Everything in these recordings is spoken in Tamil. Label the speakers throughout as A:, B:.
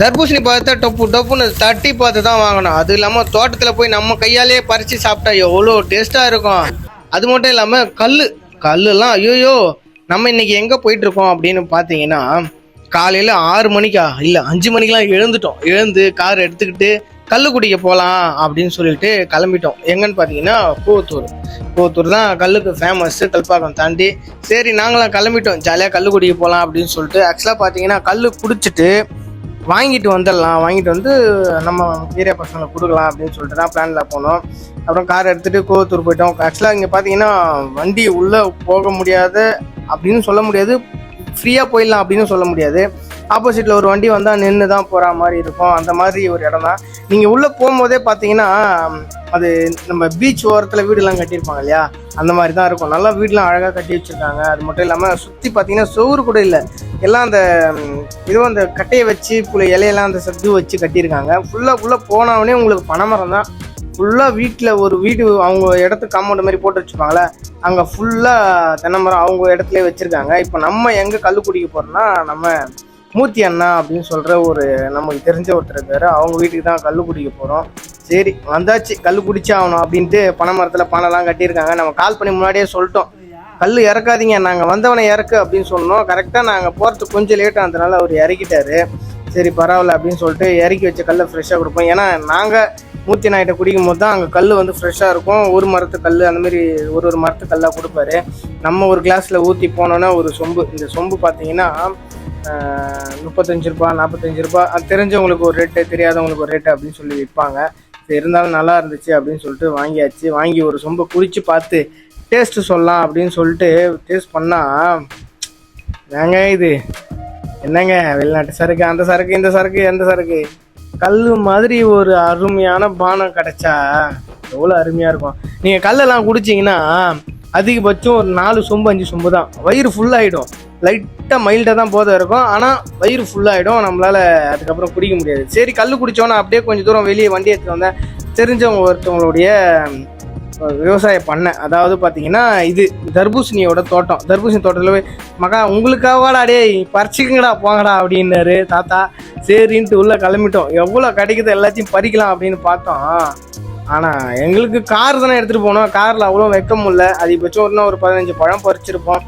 A: தர்பூசணி பார்த்தா டொப்பு டொப்புன்னு தட்டி பார்த்து தான் வாங்கணும். அது இல்லாமல் தோட்டத்தில் போய் நம்ம கையாலே பறித்து சாப்பிட்டா எவ்வளோ டேஸ்ட்டாக இருக்கும். அது மட்டும் இல்லாமல் கல் கல்லுலாம் ஐயோயோ நம்ம இன்றைக்கி எங்கே போயிட்டுருக்கோம் அப்படின்னு பார்த்தீங்கன்னா காலையில் ஆறு மணிக்கா இல்லை அஞ்சு மணிக்கெலாம் எழுந்துட்டோம். எழுந்து கார் எடுத்துக்கிட்டு கல் குடிக்க போகலாம் அப்படின்னு சொல்லிட்டு கிளம்பிட்டோம். எங்கன்னு பார்த்தீங்கன்னா கூவத்தூர். கூவத்தூர் தான் கல்லுக்கு ஃபேமஸ்ஸு கல்பாக்கம் தாண்டி. சரி நாங்களாம் கிளம்பிட்டோம். ஜாலியாக கல் குடிக்க போகலாம் அப்படின்னு சொல்லிட்டு. ஆக்சுவலாக பார்த்தீங்கன்னா கல் குடிச்சிட்டு வாங்கிட்டு வந்துடலாம். வாங்கிட்டு வந்து நம்ம ஏரியா பசங்களை கொடுக்கலாம் அப்படின்னு சொல்லிட்டு தான் பிளானில் போனோம். அப்புறம் கார் எடுத்துகிட்டு கோவத்தூர் போயிட்டோம். ஆக்சுவலாக இங்கே பார்த்தீங்கன்னா வண்டி உள்ளே போக முடியாது அப்படின்னு சொல்ல முடியாது. ஃப்ரீயாக போயிடலாம் அப்படின்னு சொல்ல முடியாது. ஆப்போசிட்டில் ஒரு வண்டி வந்தால் நின்று தான் போகிற மாதிரி இருக்கும். அந்த மாதிரி ஒரு இடம் தான் நீங்கள் உள்ளே போகும்போதே பார்த்தீங்கன்னா அது நம்ம பீச் ஓரத்தில் வீடுலாம் கட்டியிருப்பாங்க இல்லையா? அந்த மாதிரி தான் இருக்கும். நல்லா வீடுலாம் அழகாக கட்டி வச்சுருக்காங்க. அது மட்டும் இல்லாமல் சுற்றி பார்த்தீங்கன்னா சோறு கூட இல்லை. எல்லாம் அந்த இதுவும் அந்த கட்டையை வச்சு புள்ள இலையெல்லாம் அந்த சத்து வச்சு கட்டியிருக்காங்க. ஃபுல்லாக உள்ளே போனவொடனே உங்களுக்கு பனைமரம் தான். ஃபுல்லாக வீட்டில் ஒரு வீடு அவங்க இடத்துக்கு காம்பவுண்ட் மாதிரி போட்டு வச்சுருப்பாங்களே அங்கே ஃபுல்லாக தென்னை மரம் அவங்க இடத்துல வச்சுருக்காங்க. இப்போ நம்ம எங்கே கல் குடிக்க போகிறோம்னா நம்ம மூர்த்தி அண்ணா அப்படின்னு சொல்கிற ஒரு நமக்கு தெரிஞ்ச ஒருத்தர் இருக்கார். அவங்க வீட்டுக்கு தான் கல் குடிக்க போகிறோம் சரி வந்தாச்சு. கல் குடிச்சே ஆகணும் அப்படின்ட்டு பனை மரத்தில் பணம்லாம் கட்டியிருக்காங்க. நம்ம கால் பண்ணி முன்னாடியே சொல்லிட்டோம். கல் இறக்காதீங்க. நாங்கள் வந்தவனை இறக்கு அப்படின்னு சொன்னோம். கரெக்டாக நாங்கள் போகிறதுக்கு கொஞ்சம் லேட்டாக ஆனதுனால அவர் இறக்கிட்டாரு. சரி பரவாயில்ல அப்படின்னு சொல்லிட்டு இறக்கி வச்ச கல்லை ஃப்ரெஷ்ஷாக கொடுப்போம். ஏன்னா நாங்கள் மூர்த்தி நாயிட்ட குடிக்கும் போது தான் அங்கே கல் வந்து ஃப்ரெஷ்ஷாக இருக்கும். ஒரு மரத்து கல் அந்தமாரி ஒரு ஒரு மரத்து கல்லாக கொடுப்பாரு. நம்ம ஒரு கிளாஸில் ஊற்றி போனோன்னா ஒரு சொம்பு. இந்த சொம்பு பார்த்தீங்கன்னா முப்பத்தஞ்சு ரூபா நாற்பத்தஞ்சு ரூபா. அது தெரிஞ்சவங்களுக்கு ஒரு ரேட்டு தெரியாதவங்களுக்கு ஒரு ரேட்டு அப்படின்னு சொல்லி விற்பாங்க. சரி இருந்தாலும் நல்லா இருந்துச்சு அப்படின்னு சொல்லிட்டு வாங்கியாச்சு. வாங்கி ஒரு சொம்ப குறித்து பார்த்து டேஸ்ட்டு சொல்லலாம் அப்படின்னு சொல்லிட்டு டேஸ்ட் பண்ணால் ஏங்க இது? என்னங்க? வெளிநாட்டு சரக்கு அந்த சரக்கு இந்த சரக்கு எந்த சரக்கு. கல் மாதிரி ஒரு அருமையான பானம் கிடைச்சா எவ்வளோ அருமையாக இருக்கும். நீங்கள் கல்லெல்லாம் குடிச்சிங்கன்னா அதிகபட்சம் ஒரு நாலு சொம்பு அஞ்சு சொம்பு தான். வயிறு ஃபுல்லாகிடும் லைட்டாக மைல்டாக தான் போதை இருக்கும். ஆனால் வயிறு ஃபுல்லாகிடும் நம்மளால் அதுக்கப்புறம் குடிக்க முடியாது. சரி கல் குடித்தோன்னா அப்படியே கொஞ்சம் தூரம் வெளியே வண்டி எடுத்துகிட்டு வந்தேன். தெரிஞ்சவங்க ஒருத்தவங்களுடைய விவசாய பண்ணை அதாவது பார்த்தீங்கன்னா இது தர்பூசணியோட தோட்டம். தர்பூசணி தோட்டத்தில் போய் மகா உங்களுக்காகவாடா டேய் பறிச்சிக்கங்கடா போங்கடா அப்படின்னாரு தாத்தா. சரின்ட்டு உள்ளே கிளம்பிட்டோம். எவ்வளோ கிடைக்குது எல்லாத்தையும் பறிக்கலாம் அப்படின்னு பார்த்தோம். ஆனால் எங்களுக்கு கார் தானே எடுத்துகிட்டு போனோம். காரில் அவ்வளோ வைக்க முடியல அதிகபட்சம் இன்னும் ஒரு பதினஞ்சு பழம் பறிச்சிருப்போம்.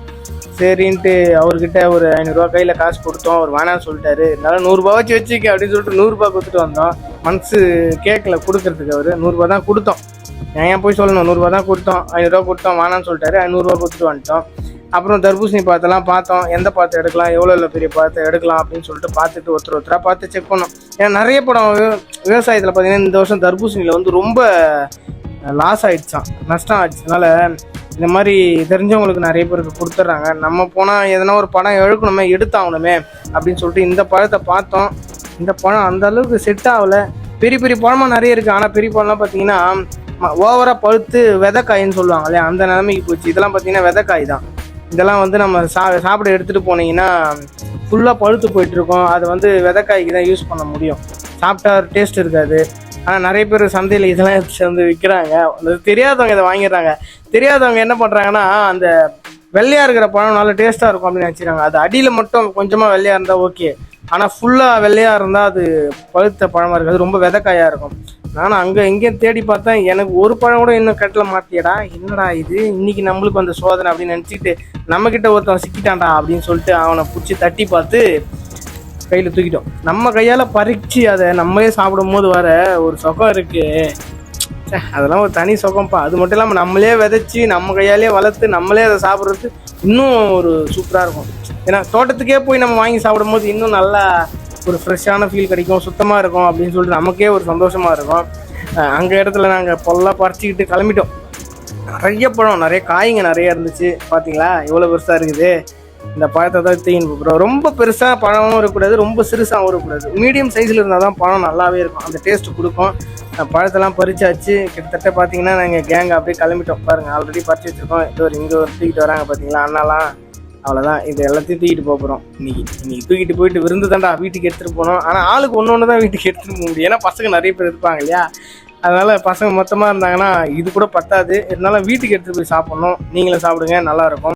A: சரின்ட்டு அவர்கிட்ட ஒரு ஐநூறுரூவா கையில் காசு கொடுத்தோம். அவர் வேணாம்னு சொல்லிட்டாரு. இருந்தாலும் நூறுரூபா வச்சு வச்சுக்க அப்படின்னு சொல்லிட்டு நூறுரூபா கொடுத்துட்டு வந்தோம். மனசு கேட்கல கொடுக்கறதுக்கு அவர். நூறுரூபா தான் கொடுத்தோம். ஏன் போய் சொல்லணும்? நூறுரூவா தான் கொடுத்தோம். ஐநூறுரூவா கொடுத்தோம் வேணாம்னு சொல்லிட்டாரு. ஐநூறுரூவா கொடுத்துட்டு வந்துட்டோம். அப்புறம் தர்பூசணி பார்த்தெல்லாம் பார்த்தோம். எந்த பார்த்து எடுக்கலாம்? எவ்வளோ எவ்வளோ பெரிய பார்த்து எடுக்கலாம் அப்படின்னு சொல்லிட்டு பார்த்துட்டு ஒருத்தர் ஒருத்தராக பார்த்து செக் பண்ணோம். ஏன்னா நிறைய படம் விவசாயத்தில் பார்த்தீங்கன்னா இந்த வருஷம் தர்பூசணியில் வந்து ரொம்ப லாஸ் ஆகிடுச்சான் நஷ்டம் ஆயிடுச்சு. அதனால் இந்த மாதிரி தெரிஞ்சவங்களுக்கு நிறைய பேருக்கு கொடுத்துட்றாங்க. நம்ம போனால் எதனா ஒரு படம் எழுக்கணுமே எடுத்தாகணுமே அப்படின்னு சொல்லிட்டு இந்த பழத்தை பார்த்தோம். இந்த பழம் அந்த அளவுக்கு செட் ஆகலை. பெரிய பெரிய பழமாக நிறைய இருக்குது ஆனால் பெரிய பழம்லாம் பார்த்தீங்கன்னா ஓவராக பழுத்து விதைக்காயின்னு சொல்லுவாங்க இல்லையா? அந்த நிலைமைக்கு போச்சு. இதெல்லாம் பார்த்தீங்கன்னா விதைக்காய் தான். இதெல்லாம் வந்து நம்ம சா சாப்பிட எடுத்துகிட்டு போனீங்கன்னா ஃபுல்லாக பழுத்து போயிட்டுருக்கோம் அது வந்து விதைக்காய்க்கு தான் யூஸ் பண்ண முடியும். சாப்பிட்டா டேஸ்ட் இருக்காது. ஆனால் நிறைய பேர் சந்தையில் இதெல்லாம் வந்து விற்கிறாங்க அது தெரியாதவங்க இதை வாங்கிடுறாங்க. தெரியாதவங்க என்ன பண்ணுறாங்கன்னா அந்த வெள்ளையாக இருக்கிற பழம் நல்லா டேஸ்ட்டாக இருக்கும் அப்படின்னு நினச்சிக்கிறாங்க. அது அடியில் மட்டும் கொஞ்சமாக வெள்ளையாக இருந்தால் ஓகே ஆனால் ஃபுல்லாக வெள்ளையாக இருந்தால் அது பழுத்த பழமாக இருக்காது ரொம்ப விதக்காயாக இருக்கும். நானும் அங்கே எங்கேயும் தேடி பார்த்தேன். எனக்கு ஒரு பழம் கூட இன்னும் கட்டில் மாற்றியடா என்னடா இது? இன்னைக்கு நம்மளுக்கு அந்த சோதனை அப்படின்னு நினச்சிக்கிட்டு நம்மக்கிட்ட ஒருத்தன் சிக்கிட்டான்டா அப்படின்னு சொல்லிட்டு அவனை பிடிச்சி தட்டி பார்த்து கையில் தூக்கிட்டோம். நம்ம கையால் பறித்து அதை நம்மளே சாப்பிடும் போது வர ஒரு சுகம் இருக்கு. அதெல்லாம் ஒரு தனி சொகம்ப்பா. அது மட்டும் இல்லாமல் நம்மளே விதைச்சி நம்ம கையாலே வளர்த்து நம்மளே அதை சாப்பிட்றது இன்னும் ஒரு சூப்பராக இருக்கும். ஏன்னா தோட்டத்துக்கே போய் நம்ம வாங்கி சாப்பிடும் போது இன்னும் நல்லா ஒரு ஃப்ரெஷ்ஷான ஃபீல் கிடைக்கும் சுத்தமாக இருக்கும் அப்படின்னு சொல்லிட்டு நமக்கே ஒரு சந்தோஷமாக இருக்கும். அங்கே இடத்துல நாங்கள் பொல்லாக பறிச்சுக்கிட்டு கிளம்பிட்டோம். நிறைய பழம் நிறைய காய்ங்க நிறைய இருந்துச்சு. பார்த்தீங்களா இவ்வளோ பெருசாக இருக்குது. இந்த பழத்தை தான் தீயின் போகிறோம் ரொம்ப பெருசாக பழமும் இருக்கக்கூடாது ரொம்ப சிறுசாகவும் இருக்கக்கூடாது. மீடியம் சைஸில் இருந்தால் தான் பழம் நல்லாவே இருக்கும். அந்த டேஸ்ட் கொடுக்கும். பழத்தெல்லாம் பறிச்சாச்சு. கிட்டத்தட்ட பார்த்தீங்கன்னா நாங்கள் கேங் அப்படியே கிளம்பிட்டோம். பாருங்கள் ஆல்ரெடி பறிச்சு வச்சுருக்கோம். இது ஒரு இங்கே ஒரு தூக்கிட்டு வராங்க பார்த்தீங்களா அண்ணாலாம்? அவ்வளோதான் இது எல்லாத்தையும் தூக்கிட்டு போக போகிறோம் இன்னைக்கு இன்னைக்கு தூக்கிட்டு போயிட்டு விருந்து தாண்டா வீட்டுக்கு எடுத்துகிட்டு போனோம். ஆனால் ஆளுக்கு ஒன்று ஒன்று தான் வீட்டுக்கு எடுத்துகிட்டு போக முடியும். ஏன்னா பசங்க நிறைய பேர் இருப்பாங்க இல்லையா? அதனால் பசங்க மொத்தமாக இருந்தாங்கன்னா இது கூட பத்தாது. இருந்தாலும் வீட்டுக்கு எடுத்துகிட்டு போய் சாப்பிட்ணும். நீங்களும் சாப்பிடுங்க நல்லாயிருக்கும்